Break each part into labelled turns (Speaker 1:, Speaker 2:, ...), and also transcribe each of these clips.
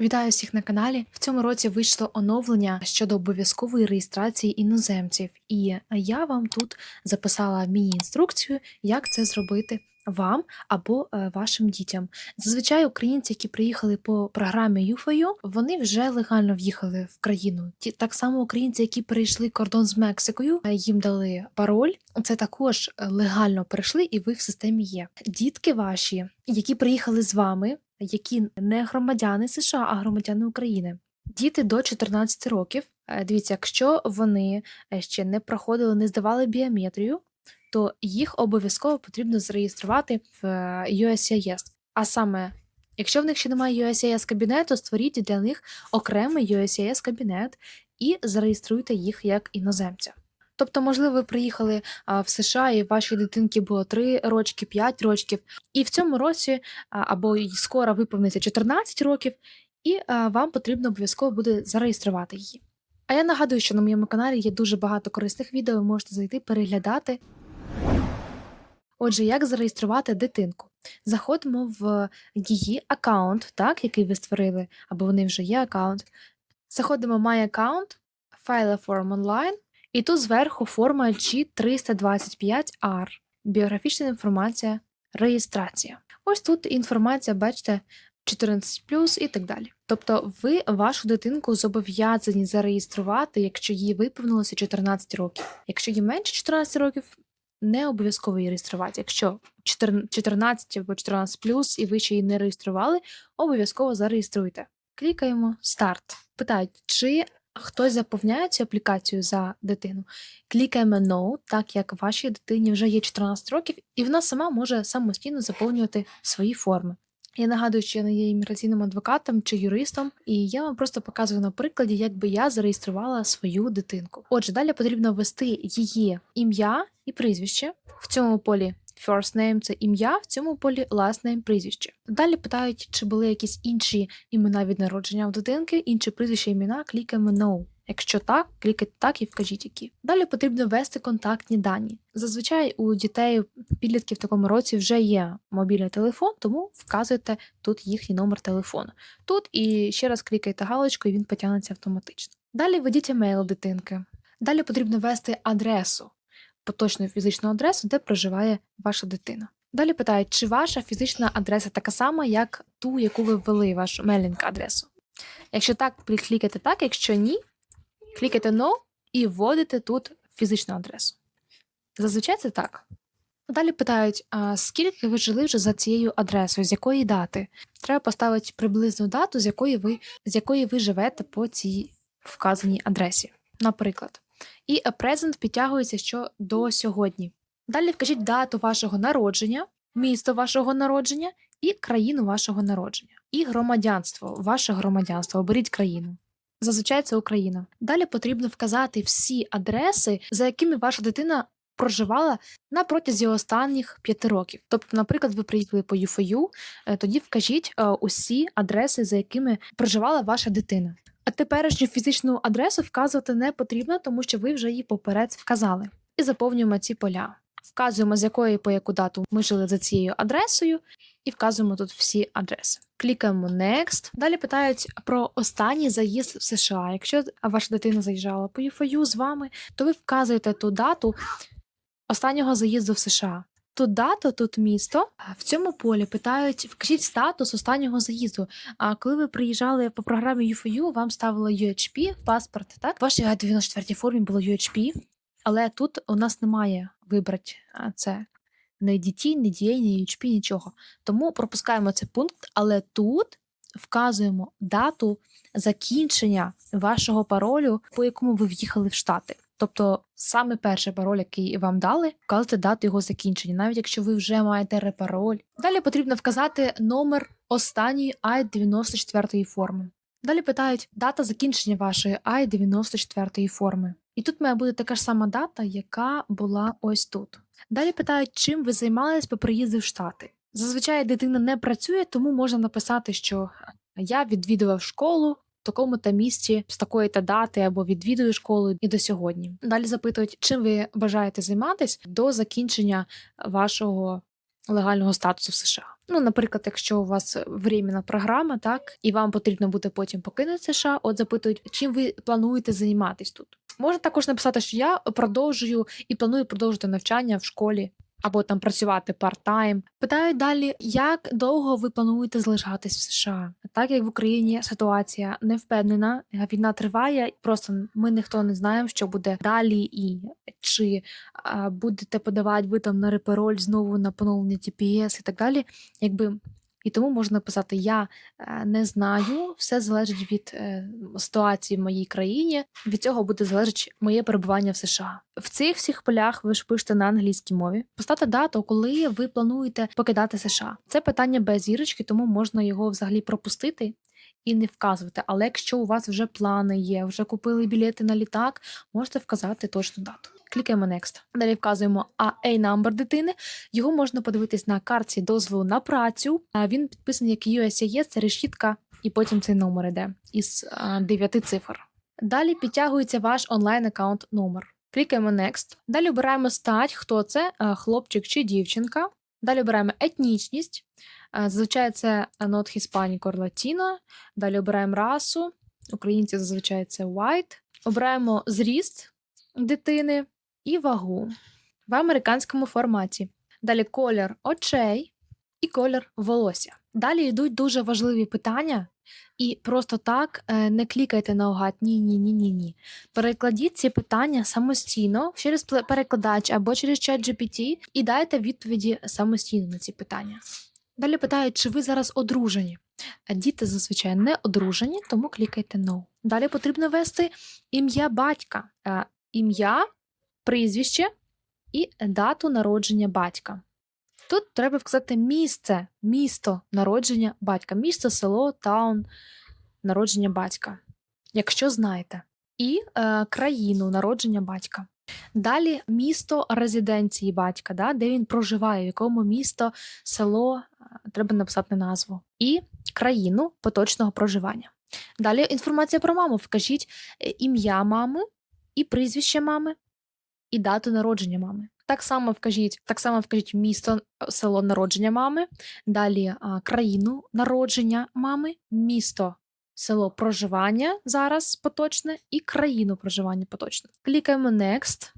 Speaker 1: Вітаю всіх на каналі. В цьому році вийшло оновлення щодо обов'язкової реєстрації іноземців, і я вам тут записала міні-інструкцію, як це зробити вам або е, вашим дітям. Зазвичай українці, які приїхали по програмі UFOU, вони вже легально в'їхали в країну. Ті так само українці, які перейшли кордон з Мексикою, е, їм дали пароль. Це також е, легально перейшли, і ви в системі є. Дітки ваші, які приїхали з вами, які не громадяни США, а громадяни України. Діти до 14 років. е, Дивіться, якщо вони е, ще не проходили, не здавали біометрію, то їх обов'язково потрібно зареєструвати в е, USCIS. А саме, якщо в них ще немає USCIS кабінету, створіть для них окремий USCIS кабінет і зареєструйте їх як іноземця. Тобто, можливо, ви приїхали в США, і вашій дитинки було 3 рочки, 5 років, і в цьому році або скоро виповниться 14 років, і вам потрібно обов'язково буде зареєструвати її. А я нагадую, що на моєму каналі є дуже багато корисних відео, ви можете зайти переглядати. Отже, як зареєструвати дитинку? Заходимо в її аккаунт, так, який ви створили, або вони вже є аккаунт. Заходимо в My Account, File Form Online, і тут зверху форма G325R, біографічна інформація, реєстрація. Ось тут інформація, бачите, 14 і так далі. Тобто ви вашу дитинку зобов'язані зареєструвати, якщо їй виповнилося 14 років. Якщо їй менше 14 років, не обов'язково її реєструвати. Якщо 14 14 або 14 і ви ще її не реєстрували, обов'язково зареєструйте. Клікаємо Старт. Питають, чи хтось заповняє цю аплікацію за дитину. Клікаємо No, так як вашій дитині вже є 14 років, і вона сама може самостійно заповнювати свої форми. Я нагадую, що я не є імміграційним адвокатом чи юристом, і я вам просто показую на прикладі, як би я зареєструвала свою дитинку. Отже, далі потрібно ввести її ім'я і прізвище в цьому полі. First name – це ім'я, в цьому полі last name – прізвище. Далі питають, чи були якісь інші імена від народження у дитинки, інші прізвища імена, клікаємо No. Якщо так, клікайте так і вкажіть які. Далі потрібно ввести контактні дані. Зазвичай у дітей, підлітків в такому році вже є мобільний телефон, тому вказуйте тут їхній номер телефону. Тут і ще раз клікайте галочку, і він потягнеться автоматично. Далі введіть емейл дитинки. Далі потрібно ввести адресу, поточну фізичну адресу, де проживає ваша дитина. Далі питають, чи ваша фізична адреса така сама, як ту, яку ви ввели вашу мейлінг адресу. Якщо так, клікайте так, якщо ні, клікайте No і вводите тут фізичну адресу. Зазвичай це так. Далі питають, а скільки ви жили вже за цією адресою, з якої дати? Треба поставити приблизну дату, з якої ви, з якої ви живете по цій вказаній адресі. Наприклад. І present підтягується що до сьогодні. Далі вкажіть дату вашого народження, місто вашого народження і країну вашого народження. І громадянство, ваше громадянство, оберіть країну. Зазвичай це Україна. Далі потрібно вказати всі адреси, за якими ваша дитина проживала на протязі останніх п'яти років. Тобто, наприклад, ви приїхали по ЮФОЮ, е, тоді вкажіть е, усі адреси, за якими проживала ваша дитина. А теперішню фізичну адресу вказувати не потрібно, тому що ви вже її поперед вказали. І заповнюємо ці поля. Вказуємо, з якої по яку дату ми жили за цією адресою, і вказуємо тут всі адреси. Клікаємо Next. Далі питають про останній заїзд в США. Якщо ваша дитина заїжджала по ЮФОЮ з вами, то ви вказуєте ту дату останнього заїзду в США. Тут дата, тут місто. В цьому полі питають, вкажіть статус останнього заїзду. А коли ви приїжджали по програмі UFOU, вам ставило UHP в паспорт, так? В вашій 94 формі було UHP, але тут у нас немає вибрати це не DT, не DA, не UHP, нічого. Тому пропускаємо цей пункт, але тут вказуємо дату закінчення вашого паролю, по якому ви в'їхали в Штати. Тобто саме перший пароль, який вам дали, вказати дату його закінчення, навіть якщо ви вже маєте репароль. Далі потрібно вказати номер останньої I-94 форми. Далі питають дата закінчення вашої I-94 форми. І тут має бути така ж сама дата, яка була ось тут. Далі питають, чим ви займались по приїзду в Штати. Зазвичай дитина не працює, тому можна написати, що я відвідував школу в такому-то місці з такої-то дати або відвідую школу і до сьогодні. Далі запитують, чим ви бажаєте займатися до закінчення вашого легального статусу в США. Ну, наприклад, якщо у вас временна програма, так, і вам потрібно буде потім покинути США, от запитують, чим ви плануєте займатись тут. Можна також написати, що я продовжую і планую продовжити навчання в школі або там працювати парт-тайм. Питають далі, як довго ви плануєте залишатись в США? Так як в Україні ситуація не впевнена, війна триває, просто ми ніхто не знаємо, що буде далі, і чи а, будете подавати ви там на репероль знову на поновлення TPS і так далі. Якби і тому можна написати: Я е, не знаю, все залежить від е, ситуації в моїй країні. Від цього буде залежати моє перебування в США. В цих всіх полях ви ж пишете на англійській мові. Поставте дату, коли ви плануєте покидати США. Це питання без зірочки, тому можна його взагалі пропустити. І не вказувати, але якщо у вас вже плани є, вже купили білети на літак, можете вказати точну дату. Клікаємо Next. Далі вказуємо AA number дитини. Його можна подивитись на карті дозволу на працю. Він підписаний як USAE, це решітка, і потім цей номер іде із 9 цифр. Далі підтягується ваш онлайн-аккаунт номер. Клікаємо Next. Далі обираємо стать, хто це, хлопчик чи дівчинка. Далі обираємо етнічність. Зазвичай це not Hispanic or Latino. Далі обираємо расу. Українці зазвичай це white. Обираємо зріст дитини і вагу в американському форматі. Далі колір очей і колір волосся. Далі йдуть дуже важливі питання, і просто так е, не клікайте наугад ні, ні, ні, ні, ні. Перекладіть ці питання самостійно через перекладач або через чат GPT і дайте відповіді самостійно на ці питання. Далі питають, чи ви зараз одружені. Е, Діти зазвичай не одружені, тому клікайте No. Далі потрібно ввести ім'я батька, Е, ім'я, прізвище і дату народження батька. Тут треба вказати місце, місто народження батька, місто, село, таун, народження батька, якщо знаєте, і е, країну народження батька. Далі місто резиденції батька, да, де він проживає, в якому місто, село, е, треба написати назву, і країну поточного проживання. Далі інформація про маму. Вкажіть е, ім'я мами і прізвище мами, і дату народження мами. Так само вкажіть, так само вкажіть місто, село народження мами, далі а, країну народження мами, місто, село проживання зараз поточне і країну проживання поточне. Клікаємо Next.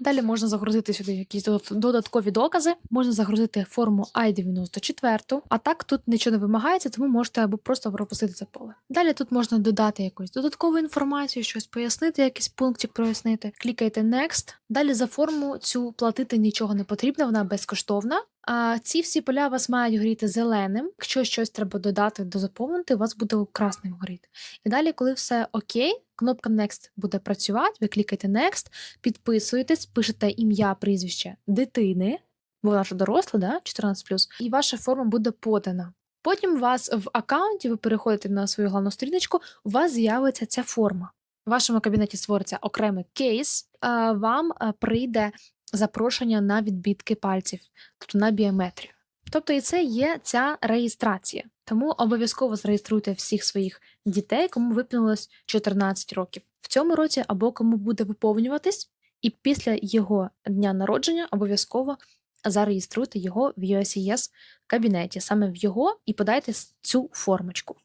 Speaker 1: Далі можна загрузити сюди якісь додаткові докази, можна загрузити форму I-94, а так тут нічого не вимагається, тому можете або просто пропустити це поле. Далі тут можна додати якусь додаткову інформацію, щось пояснити, якийсь пунктик прояснити. Клікайте Next. Далі за форму цю платити нічого не потрібно, вона безкоштовна. А ці всі поля у вас мають горіти зеленим. Якщо щось треба додати, дозаповнити, у вас буде красним горіти. І далі, коли все окей, кнопка Next буде працювати, ви клікаєте Next, підписуєтесь, пишете ім'я, прізвище дитини, бо вона вже доросла, да? 14+, і ваша форма буде подана. Потім у вас в аккаунті, ви переходите на свою головну сторіночку, у вас з'явиться ця форма. В вашому кабінеті створиться окремий кейс, вам прийде запрошення на відбитки пальців, тобто на біометрію. Тобто і це є ця реєстрація. Тому обов'язково зареєструйте всіх своїх дітей, кому виповнилось 14 років в цьому році, або кому буде виповнюватись, і після його дня народження обов'язково зареєструйте його в USCIS кабінеті, саме в його, і подайте цю формочку.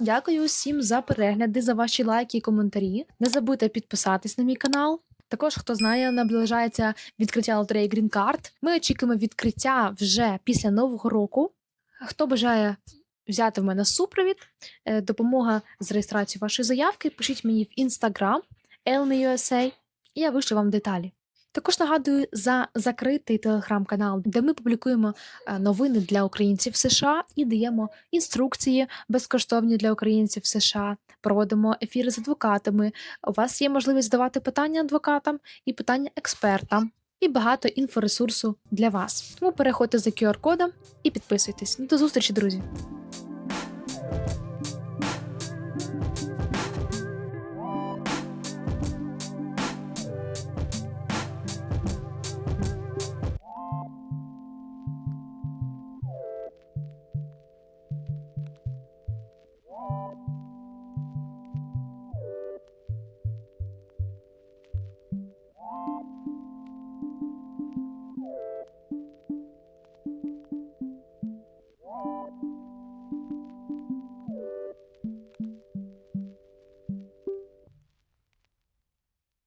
Speaker 1: Дякую усім за перегляди, за ваші лайки і коментарі. Не забудьте підписатись на мій канал. Також, хто знає, наближається відкриття лотереї Green Card. Ми очікуємо відкриття вже після нового року. Хто бажає взяти в мене супровід, е, допомога з реєстрацією вашої заявки, пишіть мені в інстаграм ElmiUSA, і я вишлю вам деталі. Також нагадую за закритий телеграм-канал, де ми публікуємо е, новини для українців США і даємо інструкції безкоштовні для українців США. Проводимо ефіри з адвокатами. У вас є можливість задавати питання адвокатам і питання експертам, і багато інфоресурсу для вас. Тому переходьте за QR-кодом і підписуйтесь. До зустрічі, друзі!